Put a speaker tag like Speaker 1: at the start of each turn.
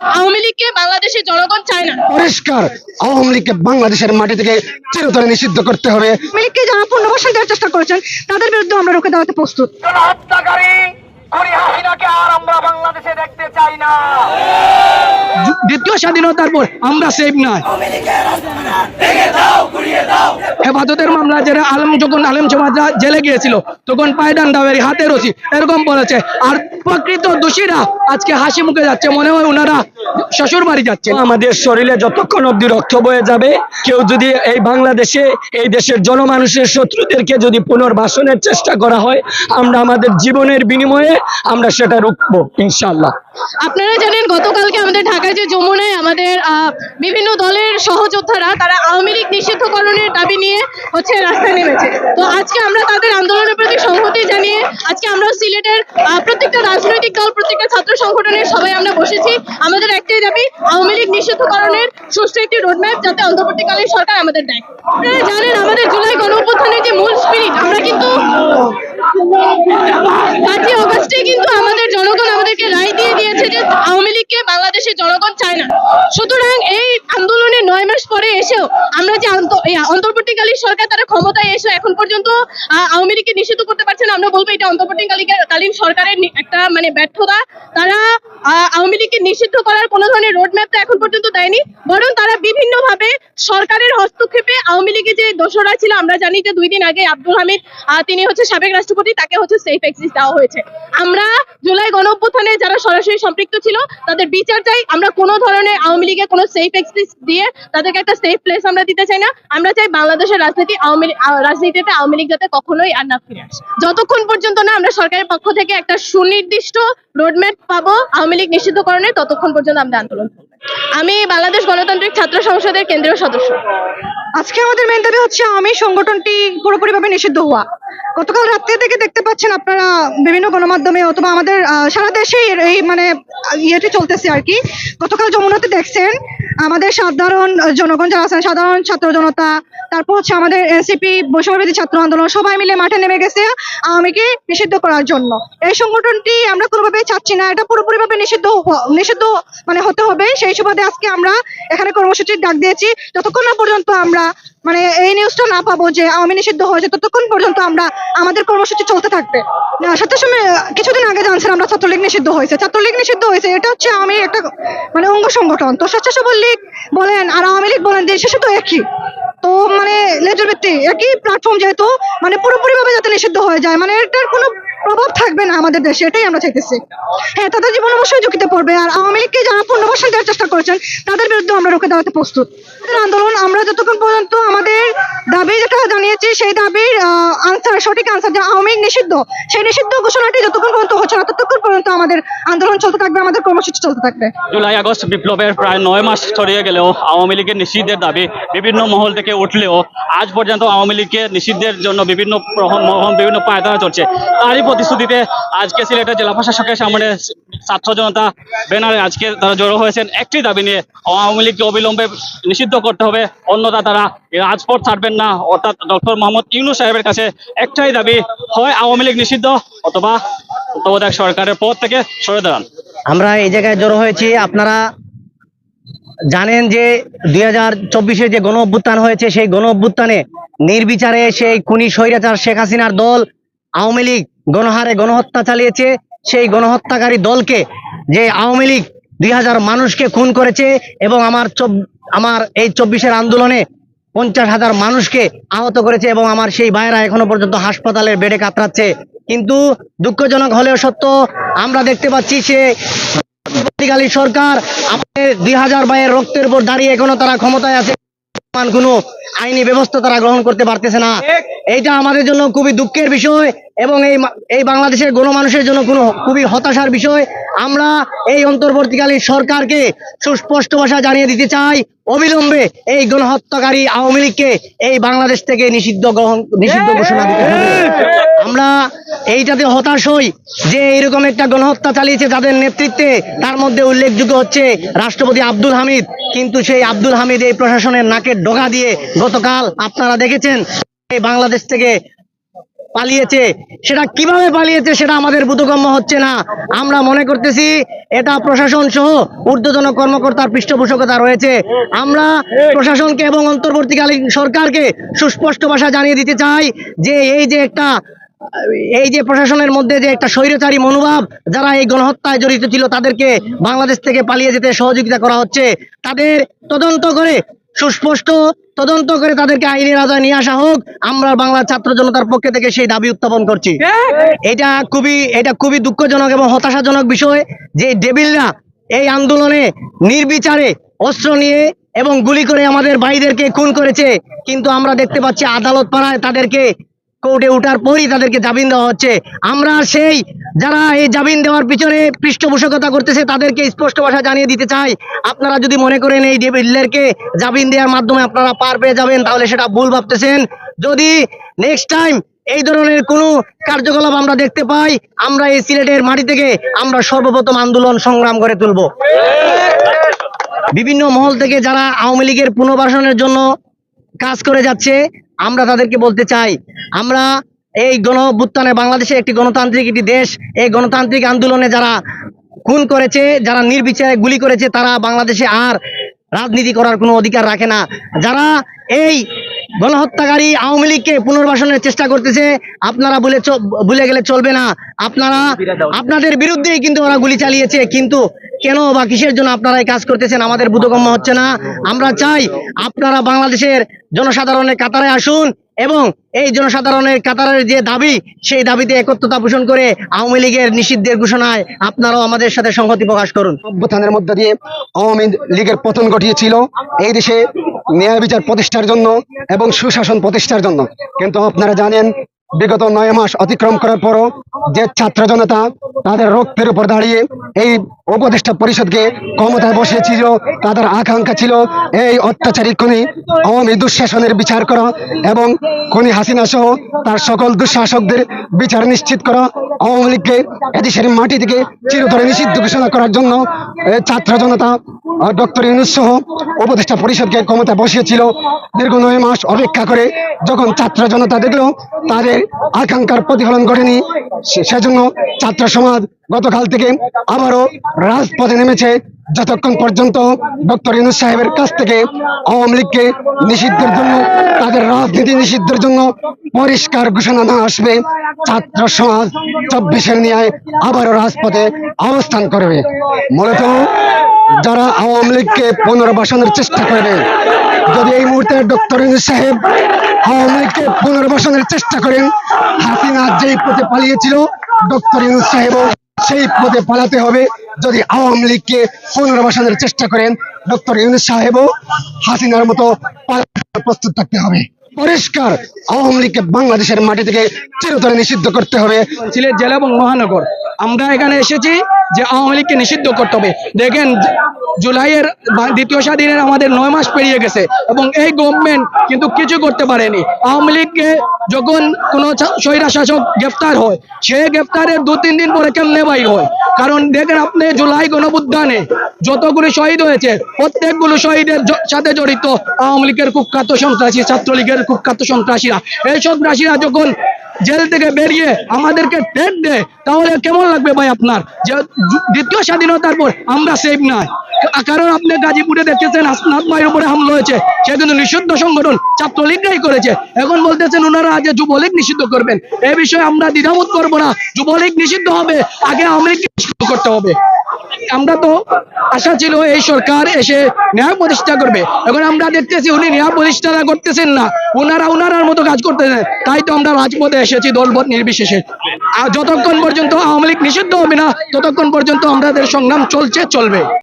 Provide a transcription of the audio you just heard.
Speaker 1: আওয়ামী লীগকে বাংলাদেশের জনগণ চায় না।
Speaker 2: পরিষ্কার আওয়ামী লীগকে বাংলাদেশের মাটি থেকে চিরতরে নিষিদ্ধ করতে হবে।
Speaker 3: আওয়ামী লীগকে যারা পূর্ণবাসন দেওয়ার চেষ্টা করেছেন তাদের বিরুদ্ধে আমরা রুখে দেওয়াতে প্রস্তুত।
Speaker 4: হত্যাকারী খুনি হাসিনাকে আর আমরা বাংলাদেশে দেখতে চাই না।
Speaker 5: দ্বিতীয় স্বাধীনতার পর আমরা সেফ নয়। হেফাজতের মামলা যারা আলম যখন আলেম সমাজরা জেলে গিয়েছিল তখন পায়দান দাবেরি হাতে রসি এরকম বলেছে। আর প্রকৃত দোষীরা আজকে হাসি মুখে যাচ্ছে মনে হয় ওনারা শ্বশুর বাড়ি যাচ্ছে
Speaker 6: আমাদের শরীরে যতক্ষণ অব্দি রক্ত বয়ে যাবে কেউ যদি এই বাংলাদেশে এই দেশের জনমানুষের শত্রুদেরকে যদি পুনর্বাসনের চেষ্টা করা হয় আমরা আমাদের জীবনের বিনিময়ে আমরা সেটা রুখবো ইনশাল্লাহ
Speaker 1: আপনারা জানেন, গতকালকে আমাদের ঢাকায় যে যমুনায় আমাদের বিভিন্ন দলের সহযোদ্ধারা তারা আওয়ামী লীগ নিষিদ্ধকরণের দাবি নিয়ে হচ্ছে রাস্তায় নেমেছে। তো আজকে আমরা তাদের আন্দোলনের প্রতি সংহতি জানিয়ে, আজকে আমরা সিলেটের প্রত্যেকটা রাজনৈতিক দল, প্রত্যেকটা ছাত্র সংগঠনের সবাই আমরা বসেছি। আমাদের একটাই দাবি, আওয়ামী লীগ নিষিদ্ধকরণের সুষ্ঠু একটি রোডম্যাপ যাতে অন্তর্বর্তীকালীন সরকার আমাদের দেয়। আপনারা জানেন, আমাদের জুলাই গণ যে মূল স্পিরিট আমরা কিন্তু কিন্তু আমাদের জনগণ আমাদেরকে রায় দিয়ে দিয়েছে যে আওয়ামী বাংলাদেশের জনগণ চায় না। সুতরাং এই আন্দোলনে নয় মাস পরে এসেও আমরা যে অন্তর্বর্তীকালীন সরকার তারা ক্ষমতায় এসে এখন পর্যন্ত আওয়ামী লীগকে নিষিদ্ধ করতে পারছে না। আমরা বলব এটা অন্তর্বর্তীকালীন সরকারের একটা মানে ব্যর্থতা। তারা আওয়ামী লীগকে নিষিদ্ধ করার কোনো ধরনের রোড ম্যাপটা এখন পর্যন্ত দেয়নি। বরং তারা বিভিন্ন ভাবে সরকারের হস্তক্ষেপে আওয়ামী লীগের যে দোসরা ছিল, আমরা জানি যে দুই দিন আগে আব্দুল হামিদ তিনি হচ্ছে সাবেক রাষ্ট্রপতি, তাকে হচ্ছে সেফ এক্সিস দেওয়া হয়েছে। আমরা জুলাই গণ অভ্যুত্থানে যারা সরাসরি সম্পৃক্ত ছিল, তাদের বিচার চাই আমরা কোনো ধরনের আওয়ামী লীগের কোনো সেফ এক্সিস দিয়ে তাদেরকে একটা সেফ প্লেস আমরা দিতে চাই না। আমরা চাই বাংলাদেশের রাজনীতি আওয়ামী রাজনীতিতে আওয়ামী লীগ যাতে কখনোই আর না ফিরে আসে। যতক্ষণ পর্যন্ত না আমরা সরকারের পক্ষ থেকে একটা সুনির্দিষ্ট রোডম্যাপ পাবো আওয়ামী লীগ নিষিদ্ধকরণের ততক্ষণ পর্যন্ত আমরা আন্দোলন আমি বাংলাদেশ গণতান্ত্রিক ছাত্র সংসদের কেন্দ্রীয় সদস্য।
Speaker 3: আজকে আমাদের মেন দাবি হচ্ছে আমি সংগঠনটি পুরোপুরিভাবে নিষিদ্ধ হওয়া। গতকাল রাত্রে থেকে দেখতে পাচ্ছেন আপনারা বিভিন্ন গণমাধ্যমে অথবা আমাদের সারা দেশে এই মানে ইয়েটি চলতেছে আর কি। গতকাল যমুনাতে দেখছেন আমাদের সাধারণ জনগণ যারা আছেন, সাধারণ ছাত্র জনতা, তারপর হচ্ছে আমাদের এনসিপি বৈষম্যবিধি ছাত্র আন্দোলন, সবাই মিলে মাঠে নেমে গেছে আওয়ামীকে নিষিদ্ধ করার জন্য। এই সংগঠনটি আমরা কোনোভাবেই চাচ্ছি না, এটা পুরোপুরিভাবে নিষিদ্ধ নিষিদ্ধ মানে হতে হবে। সেই সুবাদে আজকে আমরা এখানে কর্মসূচির ডাক দিয়েছি। যতক্ষণ না পর্যন্ত আমরা মানে এই নিউজটা না পাবো যে আওয়ামী নিষিদ্ধ হয়েছে, ততক্ষণ পর্যন্ত আমরা আমাদের কর্মসূচি চলতে থাকবে। সাথে সময় কিছুদিন আগে জানছেন আমরা ছাত্রলীগ নিষিদ্ধ হয়েছে। ছাত্রলীগ নিষিদ্ধ হয়েছে, এটা হচ্ছে আমি একটা মানে অঙ্গ সংগঠন। তো স্বেচ্ছাসেবক লীগ বলেন আর আওয়ামী লীগ বলেন, দেশে শেষে তো একই। তো মানে লেজের ব্যক্তি একই প্ল্যাটফর্ম যেহেতু মানে পুরোপুরি ভাবে যাতে নিষিদ্ধ হয়ে যায়। মানে এটার কোনো প্রভাব থাকবে না আমাদের দেশে, এটাই আমরা চাইতেছি। হ্যাঁ তাদের জীবন অবশ্যই ঝুঁকিতে পড়বে, আর আওয়ামী লীগকে যারা পুনর্বাসন দেওয়ার চেষ্টা করেছেন, তাদের বিরুদ্ধে আমরা রুখে দেওয়াতে প্রস্তুত। আন্দোলন আমরা যতক্ষণ পর্যন্ত আমাদের দাবি যেটা জানিয়েছি, সেই দাবির আনসার সঠিক আনসার যে আওয়ামী লীগ নিষিদ্ধ, সেই নিষিদ্ধ ঘোষণাটি যতক্ষণ পর্যন্ত হচ্ছে না, ততক্ষণ পর্যন্ত আমাদের আন্দোলন চলতে থাকবে, আমাদের কর্মসূচি চলতে থাকবে।
Speaker 7: জুলাই আগস্ট বিপ্লবের প্রায় নয় মাস ছড়িয়ে গেলেও আওয়ামী লীগের নিষিদ্ধের দাবি বিভিন্ন মহল থেকে উঠলেও আজ পর্যন্ত আওয়ামী লীগকে নিষিদ্ধের জন্য বিভিন্ন মহল বিভিন্ন পায়তারা চলছে। তারই প্রতিশ্রুতিতে আজকে সিলেটের জেলা প্রশাসকের সামনে ছাত্র জনতা ব্যানারে আজকে তারা জড়ো হয়েছেন। একটি দাবি নিয়ে আওয়ামী লীগকে অবিলম্বে নিষিদ্ধ করতে হবে। অন্যথা তারা রাজপথ ছাড়বেন না। অর্থাৎ ডক্টর মোহাম্মদ ইউনু সাহেবের কাছে একটাই দাবি, হয় আওয়ামী লীগ নিষিদ্ধ অথবা তত্ত্বাবধায়ক সরকারের পদ থেকে সরে দাঁড়ান।
Speaker 8: আমরা এই জায়গায় জড়ো হয়েছি। আপনারা জানেন যে দুই হাজার চব্বিশে যে গণ অভ্যুত্থান হয়েছে, সেই গণ অভ্যুত্থানে নির্বিচারে সেই খুনি স্বৈরাচার শেখ হাসিনার দল আওয়ামী লীগ গণহারে গণহত্যা চালিয়েছে, সেই গণহত্যাকারী দলকে যে আওয়ামী লীগ দুই হাজার মানুষকে খুন করেছে এবং আমার আমার এই চব্বিশের আন্দোলনে পঞ্চাশ হাজার মানুষকে আহত করেছে এবং আমার সেই ভাইয়েরা এখনও পর্যন্ত হাসপাতালের বেডে কাতরাচ্ছে। কিন্তু দুঃখজনক হলেও সত্য, আমরা দেখতে পাচ্ছি সে সরকার আমাদের দুই হাজার বাইয়ের রক্তের উপর দাঁড়িয়ে এখনও তারা ক্ষমতায় আছে। কোনো আইনি ব্যবস্থা তারা গ্রহণ করতে পারতেছে না। এইটা আমাদের জন্য খুবই দুঃখের বিষয় এবং এই এই বাংলাদেশের গণমানুষের জন্য কোনো খুবই হতাশার বিষয়। আমরা এই অন্তর্বর্তীকালীন সরকারকে সুস্পষ্ট ভাষা জানিয়ে দিতে চাই, অবিলম্বে এই গণহত্যাকারী আওয়ামী লীগকে এই বাংলাদেশ থেকে নিষিদ্ধ গ্রহণ নিষিদ্ধ ঘোষণা দিতে হবে। আমরা এইটাতে হতাশ হই যে এরকম একটা গণহত্যা চালিয়েছে যাদের নেতৃত্বে, তার মধ্যে উল্লেখযোগ্য হচ্ছে রাষ্ট্রপতি আব্দুল হামিদ। কিন্তু সেই আব্দুল হামিদ এই প্রশাসনের নাকের ডগা দিয়ে গতকাল আপনারা দেখেছেন বাংলাদেশ থেকে পালিয়েছে। সেটা কীভাবে পালিয়েছে সেটা আমাদের বোধগম্য হচ্ছে না। আমরা মনে করতেছি এটা প্রশাসন সহ ঊর্ধ্বতন কর্মকর্তার পৃষ্ঠপোষকতা রয়েছে। আমরা প্রশাসনকে এবং অন্তর্বর্তীকালীন সরকারকে সুস্পষ্ট ভাষা জানিয়ে দিতে চাই যে এই যে একটা, এই যে প্রশাসনের মধ্যে যে একটা স্বৈরচারী মনোভাব যারা এই গণহত্যায় জড়িত ছিল তাদেরকে বাংলাদেশ থেকে পালিয়ে যেতে সহযোগিতা করা হচ্ছে, তাদের তদন্ত করে সুস্পষ্ট তদন্ত করে তাদেরকে আইনের আজায় নিয়ে আসা হোক। আমরা বাংলা ছাত্র জনতার পক্ষে থেকে সেই দাবি উত্থাপন করছি। এটা খুবই এটা খুবই দুঃখজনক এবং হতাশাজনক বিষয় যে ডেবিলরা এই আন্দোলনে নির্বিচারে অস্ত্র নিয়ে এবং গুলি করে আমাদের ভাইদেরকে খুন করেছে। কিন্তু আমরা দেখতে পাচ্ছি আদালত পাড়ায় তাদেরকে কোর্টে ওঠার পরই তাদেরকে জামিন দেওয়া হচ্ছে। আমরা সেই যারা এই জামিন দেওয়ার পিছনে পৃষ্ঠপোষকতা করতেছে, তাদেরকে স্পষ্ট ভাষা জানিয়ে দিতে চাই। আপনারা যদি মনে করেন এই ডেভিডলেরকে জামিন দেওয়ার মাধ্যমে আপনারা পার পেয়ে যাবেন, তাহলে সেটা ভুল ভাবতেছেন। যদি নেক্সট টাইম এই ধরনের কোনো কার্যকলাপ আমরা দেখতে পাই, আমরা এই সিলেটের মাটি থেকে আমরা সর্বপ্রথম আন্দোলন সংগ্রাম করে তুলব। বিভিন্ন মহল থেকে যারা আওয়ামী লীগের পুনর্বাসনের জন্য কাজ করে যাচ্ছে আমরা তাদেরকে বলতে চাই, আমরা এই গণ অভ্যুত্থানে বাংলাদেশে একটি গণতান্ত্রিক একটি দেশ, এই গণতান্ত্রিক আন্দোলনে যারা খুন করেছে, যারা নির্বিচারে গুলি করেছে, তারা বাংলাদেশে আর রাজনীতি করার কোনো অধিকার রাখে না। যারা এই গণহত্যাকারী আওয়ামী লীগকে পুনর্বাসনের চেষ্টা করতেছে। আপনারা বলে বলে গেলে চলবে না। আপনারা, আপনাদের বিরুদ্ধেই কিন্তু ওরা গুলি চালিয়েছে। কিন্তু কেন বা কিসের জন্য আপনারা এই কাজ করতেছেন? আমাদের বোধগম্য হচ্ছে না। আমরা চাই আপনারা বাংলাদেশের জনসাধারণের কাতারে আসুন। এবং এই জনসাধারণের কাতারের যে দাবি, সেই দাবিতে একত্রতা পোষণ করে আওয়ামী লীগের নিষিদ্ধের ঘোষণায় আপনারাও আমাদের সাথে সংহতি প্রকাশ করুন।
Speaker 2: অভ্যুত্থানের মধ্য দিয়ে আওয়ামী লীগের পতন ঘটিয়েছিল এই দেশে ন্যায় বিচার প্রতিষ্ঠার জন্য এবং সুশাসন প্রতিষ্ঠার জন্য। কিন্তু আপনারা জানেন বিগত নয় মাস অতিক্রম করার পরও যে ছাত্র জনতা তাদের রক্তের উপর দাঁড়িয়ে এই উপদেষ্টা পরিষদকে ক্ষমতায় বসিয়েছিল, তাদের আকাঙ্ক্ষা ছিল এই অত্যাচারী খুনি আওয়ামী দুঃশাসনের বিচার করা এবং খুনি হাসিনা সহ তার সকল দুঃশাসকদের বিচার নিশ্চিত করা, আওয়ামী লীগকে এদেশের মাটি থেকে চিরতরে নিষিদ্ধ ঘোষণা করার জন্য ছাত্র জনতা ডক্টর ইউনুস সহ উপদেষ্টা পরিষদকে ক্ষমতা বসিয়েছিল। দীর্ঘ নয় মাস অপেক্ষা করে যখন ছাত্র জনতা দেখল তাদের আকাঙ্ক্ষার প্রতিফলন ঘটেনি। সেজন্য ছাত্র সমাজ গতকাল থেকে আবারও রাজপথে নেমেছে। যতক্ষণ পর্যন্ত ডক্টর ইউনুস সাহেবের কাছ থেকে আওয়ামী লীগকে নিষিদ্ধের জন্য, তাদের রাজনীতি নিষিদ্ধের জন্য পরিষ্কার ঘোষণা না আসবে, ছাত্র সমাজ চব্বিশের নিয়ে আবারও রাজপথে অবস্থান করবে। মূলত যারা আওয়ামী লীগকে পুনর্বাসনের চেষ্টা করবে, যদি এই মুহূর্তে ডক্টর ইউনুস সাহেব আওয়ামী লীগকে পুনর্বাসনের চেষ্টা করেন। হাসিনা যেই পথে পালিয়েছিল, ডক্টর ইউনুস সাহেবও সেই পথে পালাতে হবে। যদি আওয়ামী লীগকে পুনর্বাসনের চেষ্টা করেন, ডক্টর ইউনুস সাহেবও হাসিনার মতো প্রস্তুত থাকতে হবে। পরিষ্কার আওয়ামী লীগকে বাংলাদেশের মাটি থেকে চিরতরে নিষিদ্ধ করতে হবে।
Speaker 5: সিলেট জেলা এবং মহানগর। আমরা এখানে এসেছি যে আওয়ামী লীগকে নিষিদ্ধ করতে হবে। দেখেন, জুলাইয়ের দ্বিতীয় স্বাধীনের আমাদের নয় মাস পেরিয়ে গেছে এবং এই গভর্নমেন্ট কিন্তু কিছু করতে পারেনি। আওয়ামী লীগকে যখন কোনো স্বৈরা শাসক গ্রেফতার হয়, সে গ্রেফতারের দু, তিন দিন পরে কেমনে বাইর হয়? কারণ দেখেন আপনি জুলাই গণবুদ্ধানে যতগুলো শহীদ হয়েছে, প্রত্যেকগুলো শহীদের সাথে জড়িত আওয়ামী লীগের কুখ্যাত সন্ত্রাসী ছাত্রলীগের কুখ্যাত সন্ত্রাসীরা। এই সন্ত্রাসীরা যখন জেল থেকে বেরিয়ে আমাদেরকে টেট দেয়, তাহলে কেমন লাগবে ভাই আপনার? যে দ্বিতীয় স্বাধীনতার পর আমরা সেফ নাই কারণ আপনি গাজীপুরে দেখতেছেন আসনাথ ভাইয়ের উপরে হামলা হয়েছে। সে কিন্তু নিষিদ্ধ সংগঠন ছাত্রলীগরাই করেছে। এখন বলতেছেন ওনারা যে যুবলীগ নিষিদ্ধ করবেন। এই বিষয়ে আমরা দ্বিধাবোধ করব না। যুবলীগ নিষিদ্ধ হবে, আগে আওয়ামী নিষিদ্ধ করতে হবে। আমরা তো আশা ছিল এই সরকার এসে ন্যায় প্রতিষ্ঠা করবে। এখন আমরা দেখতেছি উনি ন্যায় প্রতিষ্ঠা করতেছেন না। ওনারা ওনারার মতো কাজ করতেছেন তাই তো আমরা রাজপথে এসেছি দলবত নির্বিশেষে। আর যতক্ষণ পর্যন্ত আওয়ামী লীগ নিষিদ্ধ হবে না, ততক্ষণ পর্যন্ত আমাদের সংগ্রাম চলছে, চলবে।